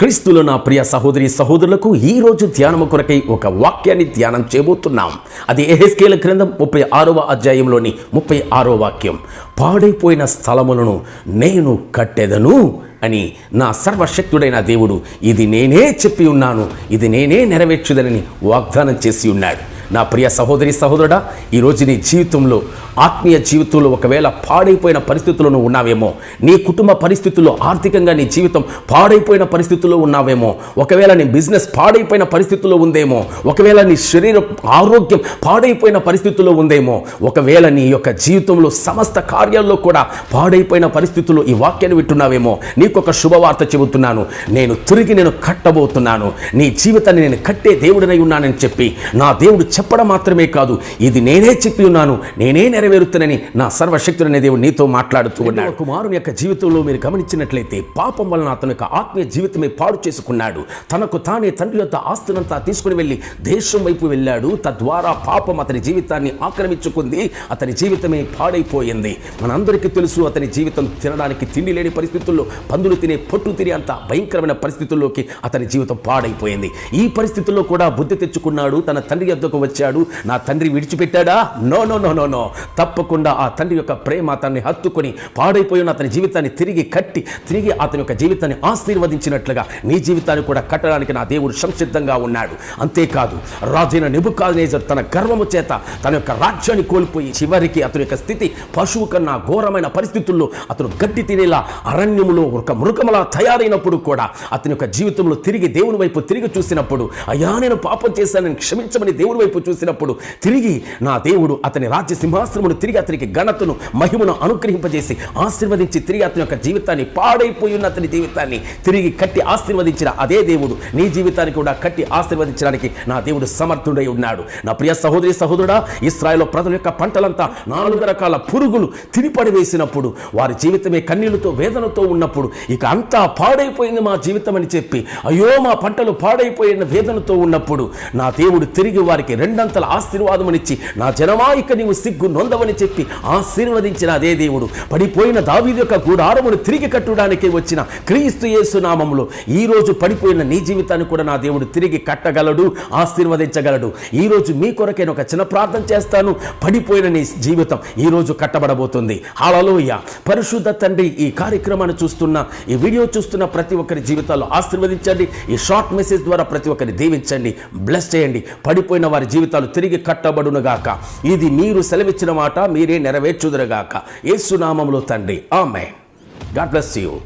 క్రీస్తులు నా ప్రియ సహోదరి సహోదరులకు ఈ రోజు ధ్యానము కొరకై ఒక వాక్యాన్ని ధ్యానం చేయబోతున్నాం. అది ఎహెస్కేల గ్రంథం ముప్పై ఆరవ అధ్యాయంలోని ముప్పై ఆరో వాక్యం. పాడైపోయిన స్థలములను నేను కట్టెదను అని నా సర్వశక్తుడైన దేవుడు ఇది నేనే చెప్పి ఉన్నాను ఇది నేనే నెరవేర్చుదనని వాగ్దానం చేసి ఉన్నాడు. నా ప్రియ సహోదరి సహోదరుడా ఈరోజు నీ జీవితంలో ఆత్మీయ జీవితంలో ఒకవేళ పాడైపోయిన పరిస్థితులను ఉన్నావేమో నీ కుటుంబ పరిస్థితుల్లో ఆర్థికంగా నీ జీవితం పాడైపోయిన పరిస్థితుల్లో ఉన్నావేమో ఒకవేళ నీ బిజినెస్ పాడైపోయిన పరిస్థితుల్లో ఉందేమో ఒకవేళ నీ శరీర ఆరోగ్యం పాడైపోయిన పరిస్థితుల్లో ఉందేమో ఒకవేళ నీ యొక్క జీవితంలో సమస్త కార్యాల్లో కూడా పాడైపోయిన పరిస్థితుల్లో ఈ వాక్యాన్ని వింటున్నావేమో నీకు ఒక శుభవార్త చెబుతున్నాను. నేను తిరిగి నేను కట్టబోతున్నాను. నీ జీవితాన్ని నేను కట్టే దేవుడినై ఉన్నానని చెప్పి నా దేవుడు చెప్పడం మాత్రమే కాదు ఇది నేనే చెప్పి ఉన్నాను నేనే నెరవేరుతానని నా సర్వశక్తుడనే దేవుడు నీతో మాట్లాడుతూ ఉన్నాడు. కుమారుని యొక్క జీవితంలో మీరు గమనించినట్లయితే పాపం వలన అతని యొక్క ఆత్మీయ జీవితమే పాడు చేసుకున్నాడు. తనకు తానే తండ్రి యొక్క ఆస్తులంతా తీసుకుని వెళ్ళి దేశం వైపు వెళ్ళాడు. తద్వారా పాపం అతని జీవితాన్ని ఆక్రమించుకుంది. అతని జీవితమే పాడైపోయింది. మనందరికీ తెలుసు అతని జీవితం తినడానికి తిండి లేని పరిస్థితుల్లో పందులు తినే పొట్టు తినే అంత భయంకరమైన పరిస్థితుల్లోకి అతని జీవితం పాడైపోయింది. ఈ పరిస్థితుల్లో కూడా బుద్ధి తెచ్చుకున్నాడు. తన తండ్రి యొద్దకు వచ్చాడు. నా తండ్రి విడిచిపెట్టాడా? No no no no no. తప్పకుండా ఆ తండ్రి యొక్క ప్రేమ అతన్ని హత్తుకొని పాడైపోయిన అతని జీవితాన్ని తిరిగి కట్టి తిరిగి అతని యొక్క జీవితాన్ని ఆశీర్వదించినట్లుగా నీ జీవితాన్ని కూడా కట్టడానికి నా దేవుడు సంసిద్ధంగా ఉన్నాడు. అంతేకాదు రాజైన నెబుకానేజర్ తన గర్వము చేత తన యొక్క రాజ్యాన్ని కోల్పోయి చివరికి అతని యొక్క స్థితి పశువు కన్నా ఘోరమైన పరిస్థితుల్లో అతను గడ్డి తినేలా అరణ్యములో ఒక మృగములా తయారైనప్పుడు కూడా అతని యొక్క జీవితంలో తిరిగి దేవుని వైపు తిరిగి చూసినప్పుడు అయ్యా నేను పాపం చేశానని క్షమించమని దేవుని వైపు చూసినప్పుడు తిరిగి నా దేవుడు అతని రాజ్య సింహాసనం సింహాసనమును తిరిగి అతనికి ఘనతను మహిమను అనుగ్రహింపజేసి ఆశీర్వదించి తిరిగి అతని యొక్క జీవితాన్ని పాడైపోయి ఉన్న అతని జీవితాన్ని తిరిగి కట్టి ఆశీర్వదించిన అదే దేవుడు. నీ జీవితానికి కూడా కట్టి ఆశీర్వదించడానికి నా దేవుడు సమర్థుడై ఉన్నాడు. నా ప్రియ సహోదరి సహోదరుడా ఇస్రాయల్ ప్రజల యొక్క పంటలంతా నాలుగు రకాల పురుగులు తినిపడి వేసినప్పుడు వారి జీవితమే కన్నీళ్ళతో వేదనతో ఉన్నప్పుడు ఇక అంతా పాడైపోయింది మా జీవితం అని చెప్పి అయ్యో మా పంటలు పాడైపోయిన వేదనతో ఉన్నప్పుడు నా దేవుడు తిరిగి వారికి రెండంతల ఆశీర్వాదమునిచ్చి నా జనమా ఇక నీవు సిగ్గు పొందవని చెప్పి ఆశీర్వదించిన అదే దేవుడు. పడిపోయిన దావీదు యొక్క గుడారమును తిరిగి కట్టడానికి వచ్చిన క్రీస్తు యేసు నామములో ఈ రోజు పడిపోయిన నీ జీవితాన్ని కూడా నా దేవుడు తిరిగి కట్టగలడు ఆశీర్వదించగలడు. ఈ రోజు మీ కొరకే ఒక చిన్న ప్రార్థన చేస్తాను. పడిపోయిన నీ జీవితం ఈ రోజు కట్టబడబోతుంది. హాలలోయ పరిశుద్ధ తండ్రి ఈ కార్యక్రమాన్ని చూస్తున్న ఈ వీడియో చూస్తున్న ప్రతి ఒక్కరి జీవితాల్లో ఆశీర్వదించండి. ఈ షార్ట్ మెసేజ్ ద్వారా ప్రతి ఒక్కరిని దీవించండి. బ్లెస్ చేయండి. పడిపోయిన వారి జీవితాలు తిరిగి కట్టబడునుగాక. ఇది మీరు సెలవిచ్చిన మాట మీరే నెరవేర్చుదురుగాక. ఏసునామంలో తండ్రి. ఆమె గాడ్ బ్లెస్ యూ.